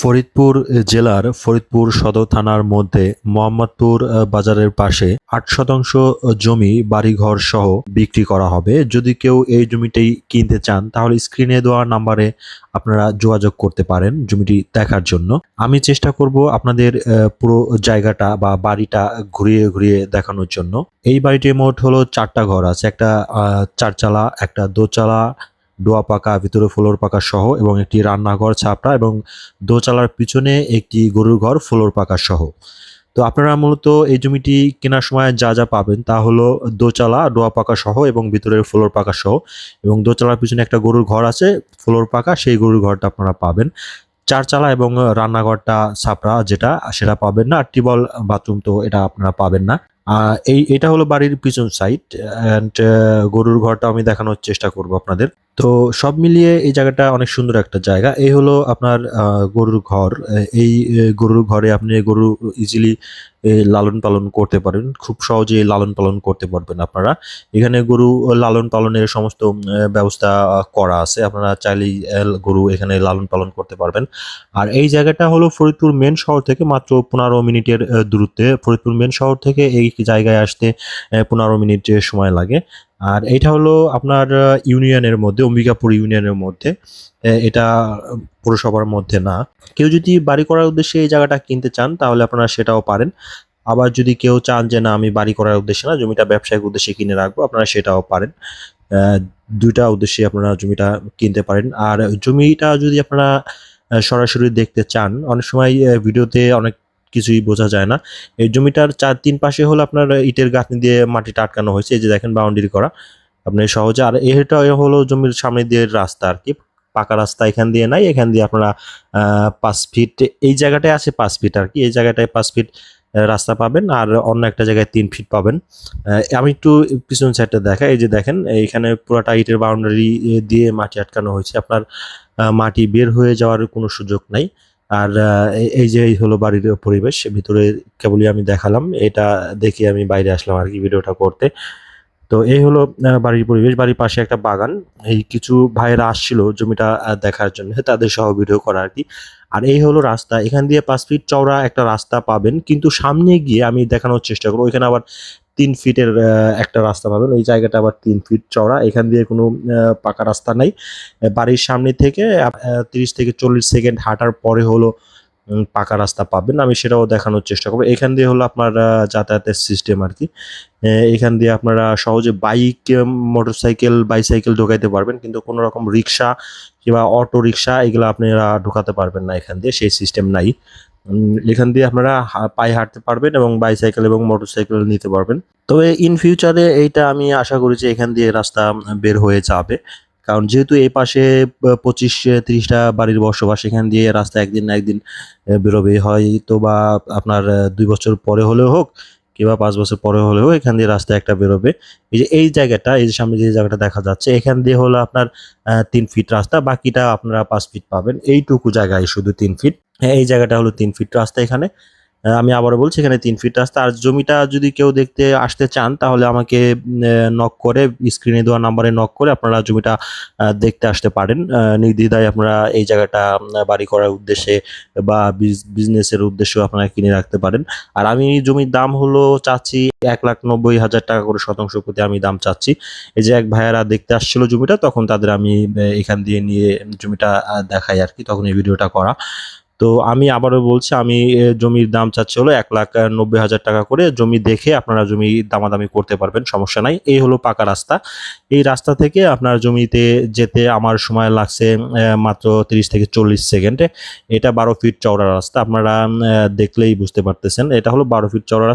ফরিদপুর জেলার ফরিদপুর সদর থানার মধ্যে মোহাম্মদপুর বাজারের পাশে আট শতাংশ জমি, বাড়িঘর সহ বিক্রি করা হবে। যদি কেউ এই জমিটি কিনতে চান, তাহলে স্ক্রিনে দেওয়া নাম্বারে আপনারা যোগাযোগ করতে পারেন জমিটি দেখার জন্য। আমি চেষ্টা করব আপনাদের পুরো জায়গাটা বা বাড়িটা ঘুরিয়ে ঘুরিয়ে দেখানোর জন্য। এই বাড়িটির মোট হলো চারটা ঘর আছে, একটা চারচালা, একটা দোচালা ডোয়া পাকা, ভিতরে ফ্লোর পাকা সহ এবং একটি রান্নাঘর, ছাপড়া এবং দোচালার পিছনে একটি গরুর ঘর, ফ্লোর পাকা সহ। তো আপনারা মূলত এই জমিটি কেনার সময় যা যা পাবেন তা হলো দোচালা ডোয়া পাকা সহ এবং ভিতরের ফ্লোর পাকা সহ এবং দোচালার পিছনে একটা গরুর ঘর আছে, ফ্লোর পাকা, সেই গরুর ঘরটা আপনারা পাবেন। চারচালা এবং রান্নাঘরটা ছাপড়া যেটা, সেটা পাবেন না আর টিবল বাথরুম তো এটা আপনারা পাবেন না। এই, এটা হলো বাড়ির পিছন সাইড অ্যান্ড গরুর ঘরটা আমি দেখানোর চেষ্টা করব আপনাদের। তো সব মিলিয়ে এই জায়গাটা অনেক সুন্দর একটা জায়গা। এই হলো আপনার গরুর ঘর। এই গরুর ঘরে আপনি গরু ইজিলি লালন পালন করতে পারেন। খুব সহজে লালন পালন করতে পারবেন আপনারা। এখানে গরু লালন পালনের সমস্ত ব্যবস্থা করা আছে। আপনারা চাইলেই গরু এখানে লালন পালন করতে পারবেন। আর এই জায়গাটা হলো ফরিদপুর মেন শহর থেকে মাত্র পনেরো মিনিটের দূরত্বে। ফরিদপুর মেন শহর থেকে এই জায়গায় আসতে পনেরো মিনিট সময় লাগে। আর এটা হলো আপনার ইউনিয়নের মধ্যে, অম্বিকাপুর ইউনিয়নের মধ্যে। এটা পৌরসভার মধ্যে না। কেউ যদি বাড়ি করার উদ্দেশ্যে এই জায়গাটা কিনতে চান, তাহলে আপনারা সেটাও পারেন। আবার যদি কেউ চান যে, না, আমি বাড়ি করার উদ্দেশ্যে না, জমিটা ব্যবসায়িক উদ্দেশ্যে কিনে রাখব, আপনারা সেটাও পারেন। দুইটা উদ্দেশ্যে আপনারা জমিটা কিনতে পারেন। আর জমিটা যদি আপনারা সরাসরি দেখতে চান, অনেক সময় ভিডিওতে অনেক কিছুই বোঝা যায় না। এই জমিটার চার তিন পাশে হলো আপনার ইটের গাঁথনি দিয়ে মাটিটা আটকানো হয়েছে, এই যে দেখেন বাউন্ডারি করা। আপনি সহজে আর এটা হলো জমির সামনে দিয়ে রাস্তা আর কি, পাকা রাস্তা এখান দিয়ে নাই, এখান দিয়ে আপনারা পাঁচ ফিট, এই জায়গাটায় আছে পাঁচ ফিট আর কি, এই জায়গাটায় পাঁচ ফিট রাস্তা পাবেন আর অন্য একটা জায়গায় তিন ফিট পাবেন। আমি একটু পিছন সাইডটা দেখাই, এই যে দেখেন, এইখানে পুরোটা ইটের বাউন্ডারি দিয়ে মাটি আটকানো হয়েছে, আপনার মাটি বের হয়ে যাওয়ার কোনো সুযোগ নাই। আর এই- যে এই হলো বাড়ির পরিবেশ, ভিতরে কেবলই আমি দেখালাম, এটা দেখে আমি বাইরে আসলাম আর কি ভিডিওটা করতে। তো এই হলো বাড়ির পরিবেশ, বাড়ির পাশে একটা বাগান, এই কিছু ভাইয়েরা আসছিল জমিটা দেখার জন্য, তাদের সহ ভিডিও করা আর কি। আর এই হলো রাস্তা, এখান দিয়ে পাঁচ ফিট চওড়া একটা রাস্তা পাবেন, কিন্তু সামনে গিয়ে আমি দেখানোর চেষ্টা করব এখানে আবার তিন ফিটের একটা রাস্তা পাবেন। এই জায়গাটা আবার তিন ফিট চওড়া। এখান দিয়ে কোনো পাকা রাস্তা নাই। বাড়ির সামনে থেকে তিরিশ থেকে চল্লিশ সেকেন্ড হাঁটার পরে হলো পাকা রাস্তা পাবেন। আমি সেটাও দেখানোর চেষ্টা করব। এখান দিয়ে হলো আপনার যাতায়াতের সিস্টেম আর কি। এখান দিয়ে আপনারা সহজে বাইক মোটরসাইকেল বাইসাইকেল ঢোকাইতে পারবেন। কিন্তু কোনো রকম রিক্সা কিংবা অটো রিক্সা এগুলো আপনারা ঢোকাতে পারবেন না এখান দিয়ে। সেই সিস্টেম নাই। এখান দিয়ে আপনারা পায়ে হাঁটতে পারবেন এবং বাইসাইকেল এবং মোটরসাইকেল নিতে পারবেন। তবে ইন ফিউচারে এইটা আমি আশা করি যে এখান দিয়ে রাস্তা বের হয়ে যাবে। কারণ যেহেতু এই পাশে পঁচিশ, তিরিশটা বাড়ির বসবাস, এখান দিয়ে রাস্তা একদিন না একদিন বেরোবে। হয়তো বা আপনার দুই বছর পরে হলেও হোক কিংবা পাঁচ বছর পরে হলেও এখান দিয়ে রাস্তা একটা বেরোবে। এই যে, এই জায়গাটা, এই যে, সামনে যে জায়গাটা দেখা যাচ্ছে, এখান দিয়ে হলো আপনার তিন ফিট রাস্তা, বাকিটা আপনারা পাঁচ ফিট পাবেন। এইটুকু জায়গায় শুধু তিন ফিট হ্যাঁ, এই জায়গাটা হলো তিন ফিট রাস্তা এখানে। আমি আবারও বলছি এখানে তিন ফিট রাস্তা। আর জমিটা যদি কেউ দেখতে আসতে চান তাহলে আমাকে নক করে স্ক্রিনে দেওয়া নাম্বারে নক করে আপনারা জমিটা দেখতে আসতে পারেন। নির্দ্বিধায় আপনারা এই জায়গাটা বাড়ি করার উদ্দেশ্যে বা বিজনেসের উদ্দেশ্যেও আপনারা কিনে রাখতে পারেন। আর আমি জমির দাম হলো চাচ্ছি এক লাখ নব্বই হাজার টাকা করে শতাংশ প্রতি আমি দাম চাচ্ছি। এই যে এক ভাইয়ারা দেখতে আসছিল জমিটা তখন তাদের আমি এখান দিয়ে নিয়ে জমিটা দেখাই আর কি তখন এই ভিডিওটা করা। তো আমি আবারও বলছি, আমি জমির দাম চাচ্ছি হলো এক লাখ নব্বই হাজার টাকা করে। জমি দেখে আপনারা জমি দামাদামি করতে পারবেন, সমস্যা নাই। এই হলো পাকা রাস্তা। এই রাস্তা থেকে আপনার জমিতে যেতে আমার সময় লাগছে মাত্র তিরিশ থেকে চল্লিশ সেকেন্ডে। এটা বারো ফিট চওড়া রাস্তা। আপনারা দেখলেই বুঝতে পারতেছেন। এটা হলো বারো ফিট চওড়া